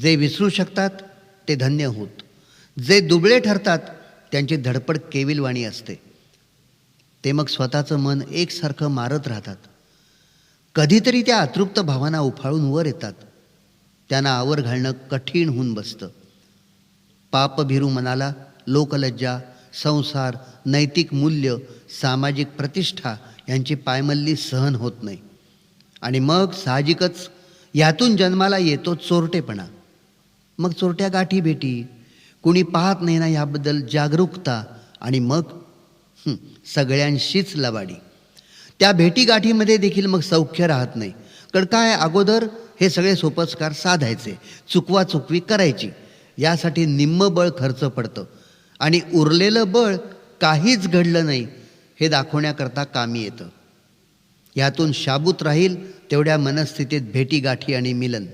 जे विसरू शकतात ते धन्य होत. जे दुबळे ठरतात त्यांची धडपड केविलवाणी असते. ते मग स्वतःचं मन एकसारखं मारत राहतात. कधीतरी त्या अतृप्त भावना उफाळून वर येतात. त्यांना आवर घालणं कठीण होऊन बसतं. पापभिरू मनाला लोकलज्जा संसार नैतिक मूल्य सामाजिक प्रतिष्ठा यांची पायमल्ली सहन होत नाही. आणि मग साहजिकच यातून जन्माला येतो चोरटेपणा. मग चोरट्या गाठी भेटी. कुणी पाहत नाही ना ह्याबद्दल जागरूकता. आणि मग सगळ्यांशीच लबाडी. त्या भेटीगाठीमध्ये देखील मग सौख्य राहत नाही. कारण काय अगोदर हे सगळे सोपस्कार साधायचे चुकवा चुकवी करायची. यासाठी निम्म बळ खर्च पडतं. आणि उरलेलं बळ काहीच घडलं नाही हे दाखवण्याकरता कामी येतं. यातून शाबूत राहील तेवढ्या मनस्थितीत भेटीगाठी आणि मिलन.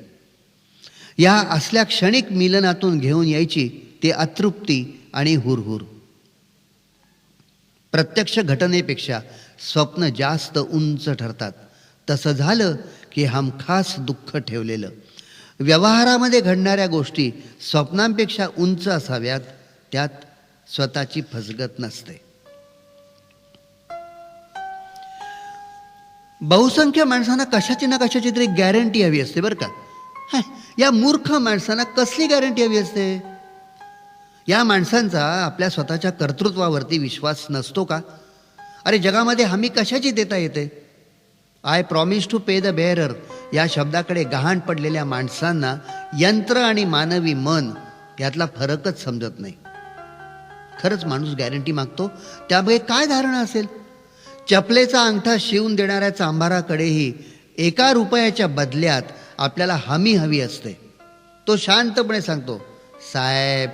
या असल्या क्षणिक मिलनातून घेऊन यायची ते अतृप्ती आणि हुरहुर. प्रत्यक्ष घटनेपेक्षा स्वप्न जास्त उंच ठरतात. तसं झालं की हमखास दुःख ठेवलेलं. व्यवहारामध्ये घडणाऱ्या गोष्टी स्वप्नांपेक्षा उंच असाव्यात त्यात स्वतःची फसगत नसते. बहुसंख्य माणसांना कशाची ना कशाची तरी गॅरंटी हवी असते बरं का? हाय, या मूर्ख माणसांना कसली गॅरंटी हवी असते? या माणसांचा आपल्या स्वतःच्या कर्तृत्वावरती विश्वास नसतो का? अरे जगामध्ये हमी कशाची देता येते? I promise to pay the bearer या शब्दाकडे गहाण पडलेल्या माणसांना यंत्र आणि मानवी मन यातला फरकच समजत नाही. खरंच माणूस गॅरंटी मागतो? त्यामुळे काय धारणा असेल? चपलेचा अंगठा शिवून देणाऱ्या चांभाराकडेही एका रुपयाच्या बदल्यात आपल्याला हमी हवी असते. तो शांतपणे सांगतो साहेब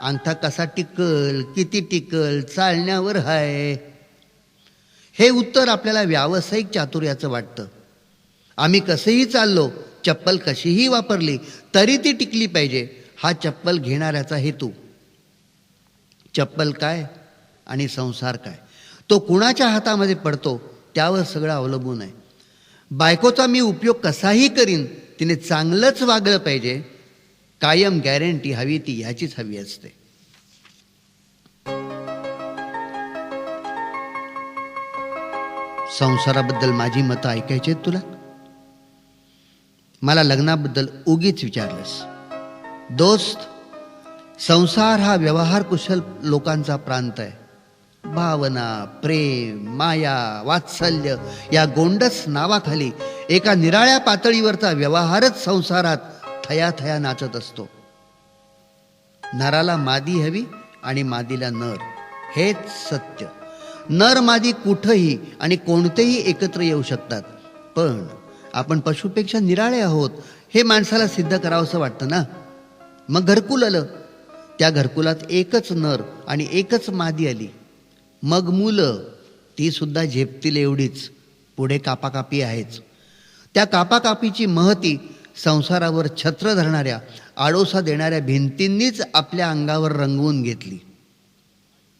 अंगठा कसा टिकल किती टिकल चालण्यावर हाय. हे उत्तर आपल्याला व्यावसायिक चातुर्याचं वाटतं. आम्ही कसंही चाललो चप्पल कशीही वापरली तरी ती टिकली पाहिजे हा चप्पल घेणाऱ्याचा हेतू. चप्पल काय आणि संसार काय? तो कुणाच्या हातामध्ये पडतो त्यावर सगळं अवलंबून आहे. बायकोचा मी उपयोग कसाही करीन तिने चांगलंच वागलं पाहिजे. कायम गॅरंटी हवी ती ह्याचीच हवी असते. संसाराबद्दल माझी मतं ऐकायची आहेत तुला? मला लग्नाबद्दल उगीच विचारलंस. दोस्त संसार हा व्यवहार कुशल लोकांचा प्रांत आहे. भावना प्रेम माया वात्सल्य या गोंडस नावाखाली एका निराळ्या पातळीवरचा व्यवहारच संसारात थया थया नाचत असतो. नराला मादी हवी आणि मादीला नर हेच सत्य. नर मादी कुठंही आणि कोणतेही एकत्र येऊ शकतात. पण आपण पशुपेक्षा निराळे आहोत हे माणसाला सिद्ध करावंसं वाटतं ना? मग घरकुल आलं. त्या घरकुलात एकच नर आणि एकच मादी आली. मग मुलं ती सुद्धा झेपतील एवढीच. पुढे कापाकापी आहेच. त्या कापाकापीची महती संसारावर छत्र धरणाऱ्या आडोसा देणाऱ्या भिंतींनीच आपल्या अंगावर रंगवून घेतली.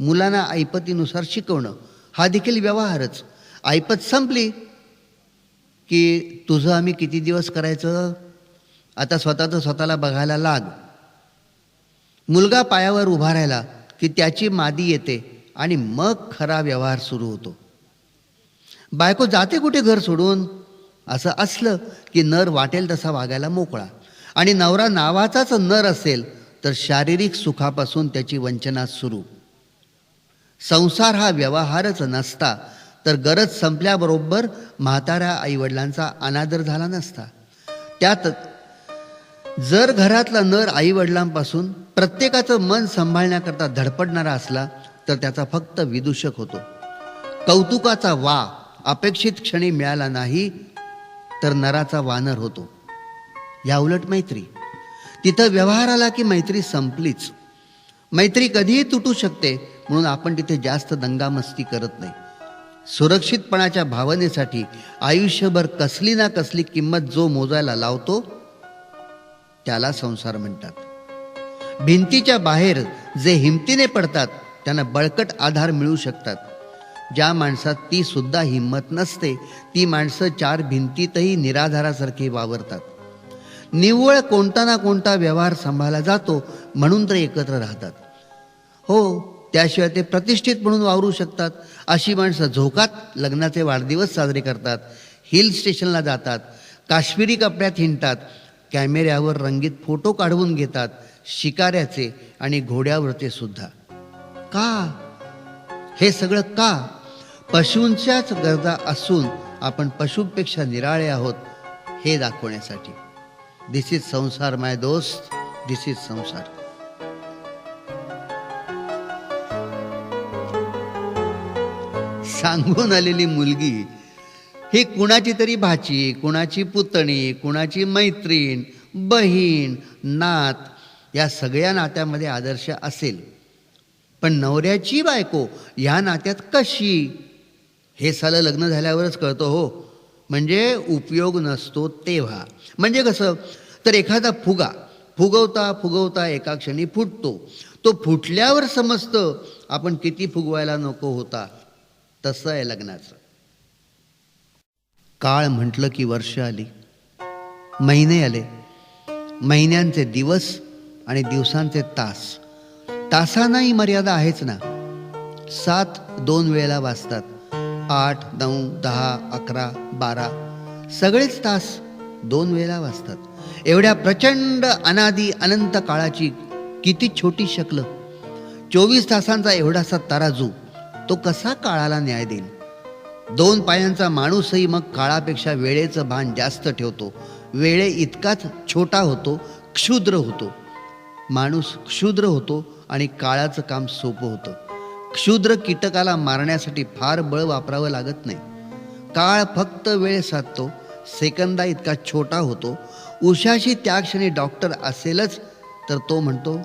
मुलांना ऐपतीनुसार शिकवणं हा देखील व्यवहारच. ऐपत संपली की तुझं आम्ही किती दिवस करायचं? आता स्वतःचं स्वतःला बघायला लाग. मुलगा पायावर उभा राहिला की त्याची मादी येते. आणि मग खरा व्यवहार सुरू होतो. बायको जाते कुठे घर सोडून? असं असलं की नर वाटेल तसा वागायला मोकळा. आणि नवरा नावाचाच नर असेल तर शारीरिक सुखापासून त्याची वंचना सुरू. संसार हा व्यवहारच नसता तर गरज संपल्याबरोबर म्हाताऱ्या आईवडिलांचा अनादर झाला नसता. त्यात जर घरातला नर आईवडिलांपासून प्रत्येकाचं मन सांभाळण्याकरता धडपडणारा असला तर त्याचा फक्त विदूषक होतो. कौतुकाचा वा अपेक्षित क्षणी मिळाला नाही तर नराचा वानर होतो. या उलट मैत्री. तिथं व्यवहार आला की मैत्री संपलीच. मैत्री कधीही तुटू शकते म्हणून आपण तिथे जास्त दंगामस्ती करत नाही. सुरक्षितपणाच्या भावनेसाठी आयुष्यभर कसली ना कसली किंमत जो मोजायला लावतो त्याला संसार म्हणतात. भिंतीच्या बाहेर जे हिमतीने पडतात त्यांना बळकट आधार मिळू शकतात. ज्या माणसात ती सुद्धा हिंमत नसते ती माणसं चार भिंतीतही निराधारासारखी वावरतात. निव्वळ कोणता ना कोणता व्यवहार सांभाळला जातो म्हणून तर एकत्र राहतात. हो त्याशिवाय ते प्रतिष्ठित म्हणून वावरू शकतात. अशी माणसं झोकात लग्नाचे वाढदिवस साजरे करतात हिल स्टेशनला जातात काश्मीरी कपड्यात हिंडतात कॅमेऱ्यावर रंगीत फोटो काढवून घेतात शिकाऱ्याचे आणि घोड्यावरचे सुद्धा. का? हे सगळं का? पशूंच्याच गरजा असून आपण पशूंपेक्षा निराळे आहोत हे दाखवण्यासाठी. दिस इज संसार माय दोस्त. दिस इज संसार. सांगून आलेली मुलगी ही कुणाची तरी भाची कुणाची पुतणी कुणाची मैत्रीण बहीण नात या सगळ्या नात्यामध्ये आदर्श असेल. पण नवऱ्याची बायको ह्या नात्यात कशी? हे सालं लग्न झाल्यावरच कळतं हो. म्हणजे उपयोग नसतो तेव्हा. म्हणजे कसं? तर एखादा फुगा फुगवता फुगवता एका क्षणी फुटतो. तो फुटल्यावर समजतं आपण किती फुगवायला नको होता. तसं आहे लग्नाचं. काळ म्हटलं की वर्ष आली. महिने आले. महिन्यांचे दिवस आणि दिवसांचे तास. तासांनाही मर्यादा आहेच ना? सात दोन वेळेला वाजतात. आठ नऊ दहा अकरा बारा. सगळेच तास दोन वेळेला वाजतात. एवढ्या प्रचंड अनादी अनंत काळाची किती छोटी शकलं? चोवीस तासांचा एवढासा तराजू तो कसा काळाला न्याय देईल? दोन पायांचा माणूसही मग काळापेक्षा वेळेचं भान जास्त ठेवतो. वेळे इतकाच छोटा होतो क्षुद्र होतो. माणूस क्षुद्र होतो आणि काळाचं काम सोपं होतं. क्षुद्र कीटकाला मारण्यासाठी फार बळ वापरावं लागत नाही. काळ फक्त वेळ साधतो सेकंदा इतका छोटा होतो. उशाशी त्या क्षणी डॉक्टर असेलच तर तो म्हणतो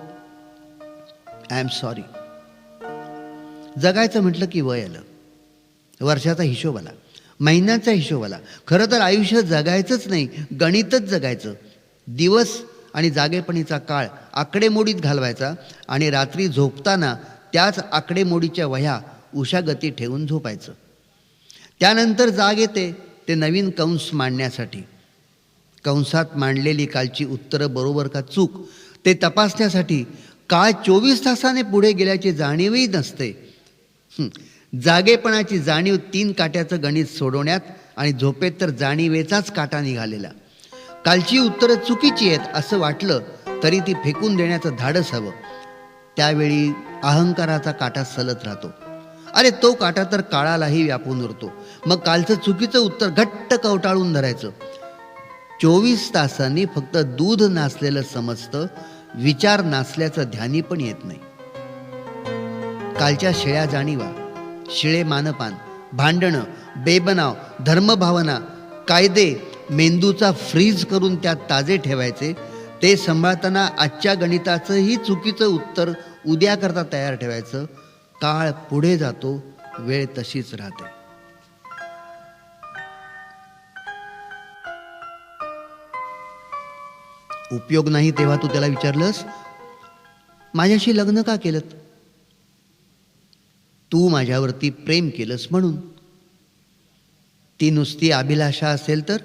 आय एम सॉरी जगायचं म्हटलं की वय आलं. वर्षाचा हिशोब आला महिन्याचा हिशोब आला. खरं तर आयुष्य जगायचंच नाही गणितच जगायचं. दिवस आणि जागेपणीचा काळ आकडेमोडीत घालवायचा आणि रात्री झोपताना त्याच आकडेमोडीच्या वह्या उशागती ठेवून झोपायचं. त्यानंतर जाग येते ते नवीन कंस मांडण्यासाठी. कंसात मांडलेली कालची उत्तरं बरोबर का चूक ते तपासण्यासाठी काळ चोवीस तासाने पुढे गेल्याची जाणीवही नसते. जागेपणाची जाणीव तीन काट्याचं गणित सोडवण्यात आणि झोपेत तर जाणीवेचाच काटा निघालेला. कालची उत्तरं चुकीची आहेत असं वाटलं तरी ती फेकून देण्याचं धाडस हवं. त्यावेळी अहंकाराचा काटा सलत राहतो. अरे तो काटा तर काळालाही व्यापून उरतो. मग कालचं चुकीचं उत्तर घट्ट कवटाळून धरायचं. चोवीस तासांनी फक्त दूध नाचलेलं समजतं विचार नासल्याचं ध्यानी पण येत नाही. कालच्या शिळ्या जाणीवा शिळे मानपान भांडणं बेबनाव धर्मभावना कायदे मेंदूचा फ्रीज करून त्यात ताजे ठेवायचे ते सांभाळताना आजच्या गणिताचंही चुकीचं उत्तर उद्या करता तयार ठेवायचं. काळ पुढे जातो वेळ तशीच राहते. उपयोग नाही तेव्हा तू त्याला विचारलंस? माझ्याशी लग्न का केलं तू माझ्यावरती प्रेम केलंस म्हणून. ती नुसती अभिलाषा असेल तर?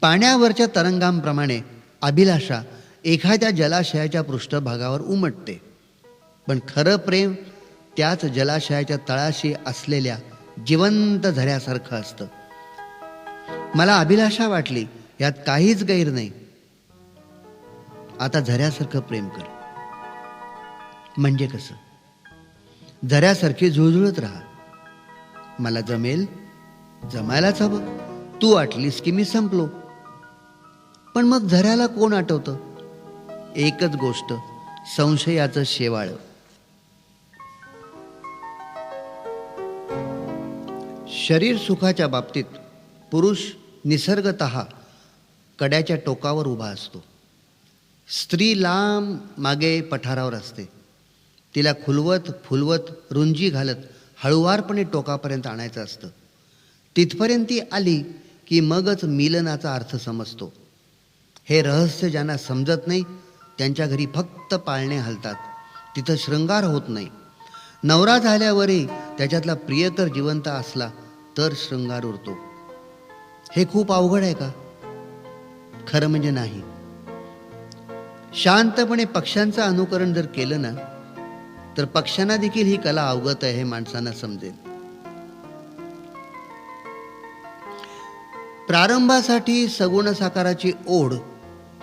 पाण्यावरच्या तरंगांप्रमाणे अभिलाषा एखाद्या जलाशयाच्या पृष्ठभागावर उमटते. पण खरं प्रेम त्याच जलाशयाच्या तळाशी असलेल्या जिवंत झऱ्यासारखं असतं. मला अभिलाषा वाटली यात काहीच गैर नाही. आता झऱ्यासारखं प्रेम कर. म्हणजे कसं? झऱ्यासारखी झुळझुळत राहा. मला जमेल जमायलाच हवं. तू आटलीस की मी संपलो. पण मग झऱ्याला कोण आठवतं? एकच गोष्ट संशयाचं शेवाळ. शरीर सुखाच्या बाबतीत पुरुष निसर्गत कड्याच्या टोकावर उभा असतो. स्त्री लांब मागे पठारावर असते. तिला खुलवत फुलवत रुंजी घालत हळुवारपणे टोकापर्यंत आणायचं असतं. तिथपर्यंत ती आली की मगच मिलनाचा अर्थ समजतो. हे रहस्य ज्यांना समजत नाही त्यांच्या घरी फक्त पाळणे हलतात. तिथं शृंगार होत नाही. नवरा झाल्यावरही त्याच्यातला प्रियकर जिवंत असला तर शृंगार उरतो. हे खूप अवघड आहे का? खरं म्हणजे नाही. शांतपणे पक्ष्यांचं अनुकरण जर केलं ना तर पक्ष्यांना देखील ही कला अवगत आहे हे माणसांना समजेल. प्रारंभासाठी सगुण साकाराची ओढ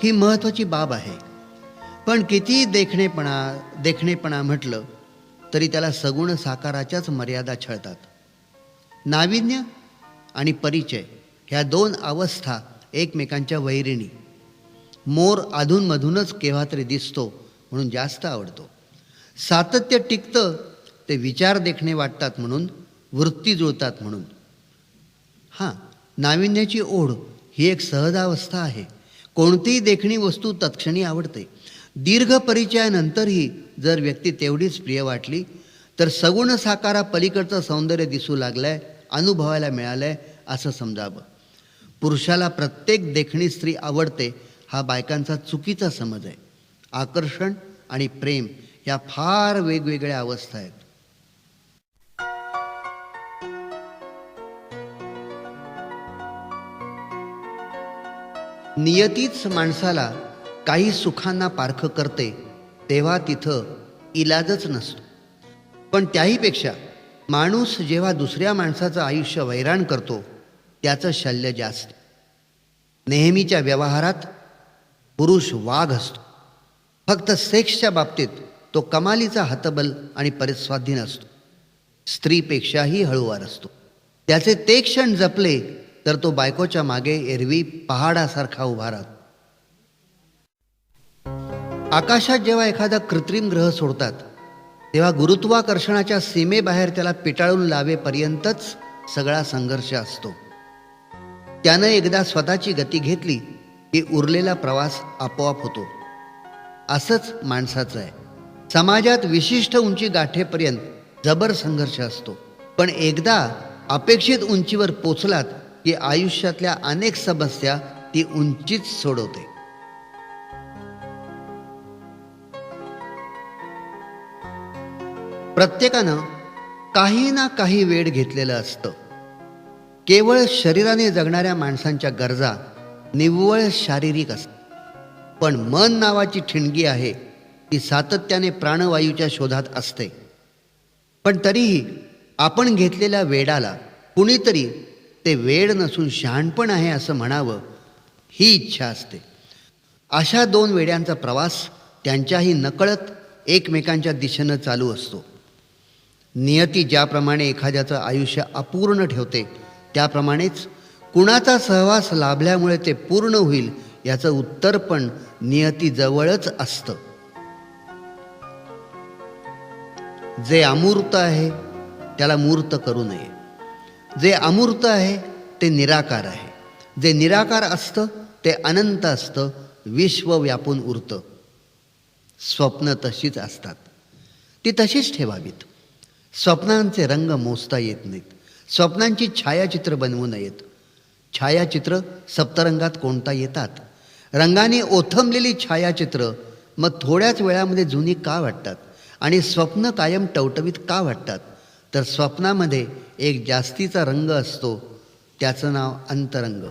ही महत्त्वाची बाब आहे. पण किती देखणेपणा देखणेपणा म्हटलं तरी त्याला सगुण साकाराच्याच मर्यादा छळतात. नाविन्य आणि परिचय ह्या दोन अवस्था एकमेकांच्या वैरिणी. मोर अधूनमधूनच केव्हा तरी दिसतो म्हणून जास्त आवडतो. सातत्य टिकतं ते विचार देखणे वाटतात म्हणून वृत्ती जुळतात म्हणून. हां नाविन्याची ओढ ही एक सहजावस्था आहे. कोणतीही देखणी वस्तू तत्क्षणी आवडते. दीर्घ परिचयानंतरही जर व्यक्ती तेवढीच प्रिय वाटली तर सगुण साकारा पलीकडचं सौंदर्य दिसू लागलंय अनुभवायला मिळालंय असं समजावं. पुरुषाला प्रत्येक देखणी स्त्री आवडते हा बायकांचा चुकीचा समज आहे. आकर्षण आणि प्रेम या फार वेगवेगळ्या अवस्था आहेत. नियतीच माणसाला काही सुखांना पारखं करते तेव्हा तिथं इलाजच नसतो. पण त्याहीपेक्षा माणूस जेव्हा दुसऱ्या माणसाचं आयुष्य वैराण करतो त्याचं शल्य जास्त. नेहमीच्या व्यवहारात पुरुष वाघ असतो. फक्त सेक्सच्या बाबतीत तो कमालीचा हतबल आणि परिस्वाधीन असतो. स्त्रीपेक्षाही हळूवार असतो. त्याचे ते क्षण जपले तर तो बायकोच्या मागे एरवी पहाडासारखा उभा राहतो. आकाशात जेव्हा एखादा कृत्रिम ग्रह सोडतात तेव्हा गुरुत्वाकर्षणाच्या सीमेबाहेर त्याला पिटाळून लावेपर्यंतच सगळा संघर्ष असतो. त्यानं एकदा स्वतःची गती घेतली की उरलेला प्रवास आपोआप होतो. असंच माणसाचं आहे. समाजात विशिष्ट उंची गाठेपर्यंत जबर संघर्ष असतो. पण एकदा अपेक्षित उंचीवर पोचलात की आयुष्यातल्या अनेक समस्या ती उंचीच सोडवते. प्रत्येकानं काही ना काही वेळ घेतलेलं असतं. केवळ शरीराने जगणाऱ्या माणसांच्या गरजा निव्वळ शारीरिक असतात. पण मन नावाची ठिणगी आहे ती सातत्याने प्राणवायूच्या शोधात असते. पण तरीही आपण घेतलेल्या वेडाला कुणीतरी ते वेड नसून शहाणपण आहे असं म्हणावं ही इच्छा असते. अशा दोन वेड्यांचा प्रवास त्यांच्याही नकळत एकमेकांच्या दिशेनं चालू असतो. नियती ज्याप्रमाणे एखाद्याचं आयुष्य अपूर्ण ठेवते त्याप्रमाणेच कुणाचा सहवास लाभल्यामुळे ते पूर्ण होईल याचं उत्तर पण नियतीजवळच असतं. जे अमूर्त आहे त्याला मूर्त करू नये. जे अमूर्त आहे ते निराकार आहे. जे निराकार असतं ते अनंत असतं विश्व व्यापून उरतं. स्वप्न तशीच असतात. ती तशीच ठेवावीत. स्वप्नांचे रंग मोजता येत नाहीत. स्वप्नांची छायाचित्र बनवू नयेत. छायाचित्र सप्तरंगात कोणता येतात? रंगाने ओथंबलेली छायाचित्र मग थोड्याच वेळामध्ये जुनी का वाटतात? आणि स्वप्न कायम टवटवीत का वाटतात? तर स्वप्नामध्ये एक जास्तीचा रंग असतो. त्याचं नाव अंतरंग.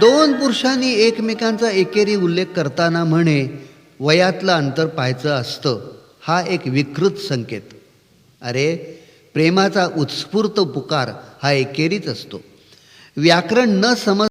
दोन पुरुषांनी एकमेकांचा एकेरी उल्लेख करताना म्हणे वयातलं अंतर पाहायचं असतं. हा एक विकृत संकेत. अरे प्रेमाचा उत्स्फूर्त पुकार हा एकेरीच असतो. व्याकरण न समज